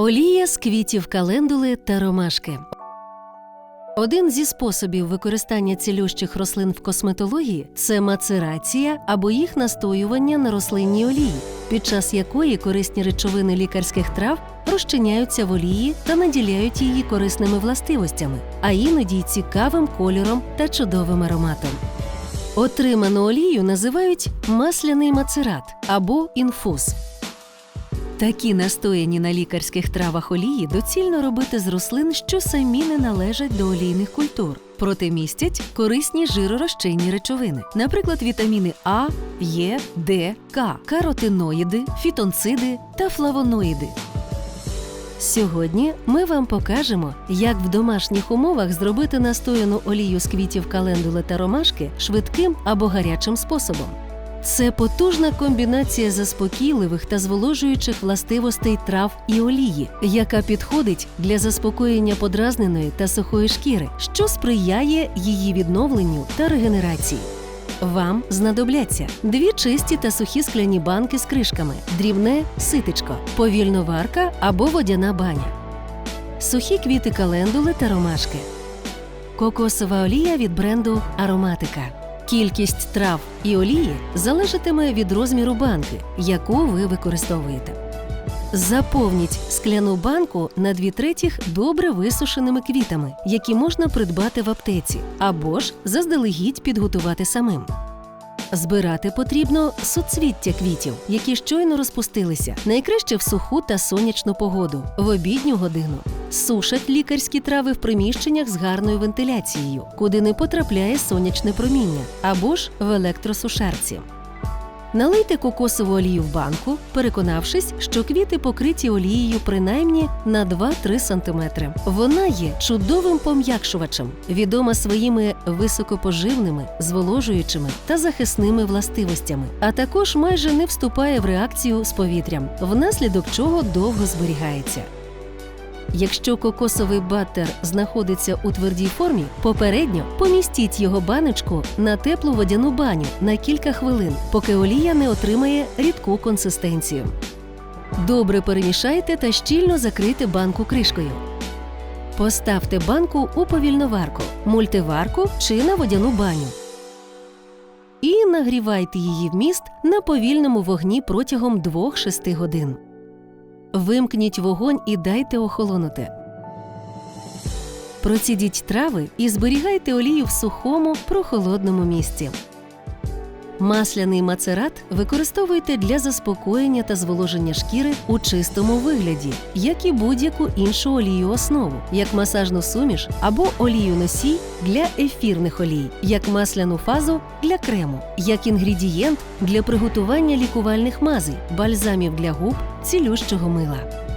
Олія з квітів календули та ромашки. Один зі способів використання цілющих рослин в косметології це мацерація або їх настоювання на рослинній олії, під час якої корисні речовини лікарських трав розчиняються в олії та наділяють її корисними властивостями, а іноді й цікавим кольором та чудовим ароматом. Отриману олію називають масляний мацерат або інфуз. Такі настояні на лікарських травах олії доцільно робити з рослин, що самі не належать до олійних культур, проте містять корисні жиророзчинні речовини, наприклад, вітаміни А, Е, Д, К, каротиноїди, фітонциди та флавоноїди. Сьогодні ми вам покажемо, як в домашніх умовах зробити настояну олію з квітів календули та ромашки швидким або гарячим способом. Це потужна комбінація заспокійливих та зволожуючих властивостей трав і олії, яка підходить для заспокоєння подразненої та сухої шкіри, що сприяє її відновленню та регенерації. Вам знадобляться дві чисті та сухі скляні банки з кришками, дрібне ситечко, повільноварка або водяна баня, сухі квіти календули та ромашки, кокосова олія від бренду Ароматика. Кількість трав і олії залежатиме від розміру банки, яку ви використовуєте. Заповніть скляну банку на дві третіх добре висушеними квітами, які можна придбати в аптеці, або ж заздалегідь підготувати самим. Збирати потрібно суцвіття квітів, які щойно розпустилися, найкраще в суху та сонячну погоду, в обідню годину. Сушать лікарські трави в приміщеннях з гарною вентиляцією, куди не потрапляє сонячне проміння, або ж в електросушарці. Налийте кокосову олію в банку, переконавшись, що квіти покриті олією принаймні на 2-3 см. Вона є чудовим пом'якшувачем, відома своїми високопоживними, зволожуючими та захисними властивостями, а також майже не вступає в реакцію з повітрям, внаслідок чого довго зберігається. Якщо кокосовий баттер знаходиться у твердій формі, попередньо помістіть його баночку на теплу водяну баню на кілька хвилин, поки олія не отримає рідку консистенцію. Добре перемішайте та щільно закрийте банку кришкою. Поставте банку у повільноварку, мультиварку чи на водяну баню. І нагрівайте її вміст на повільному вогні протягом 2-6 годин. Вимкніть вогонь і дайте охолонути. Процідіть трави і зберігайте олію в сухому, прохолодному місці. Масляний мацерат використовуйте для заспокоєння та зволоження шкіри у чистому вигляді, як і будь-яку іншу олію основу, як масажну суміш або олію носій для ефірних олій, як масляну фазу для крему, як інгредієнт для приготування лікувальних мазей, бальзамів для губ, цілющого мила.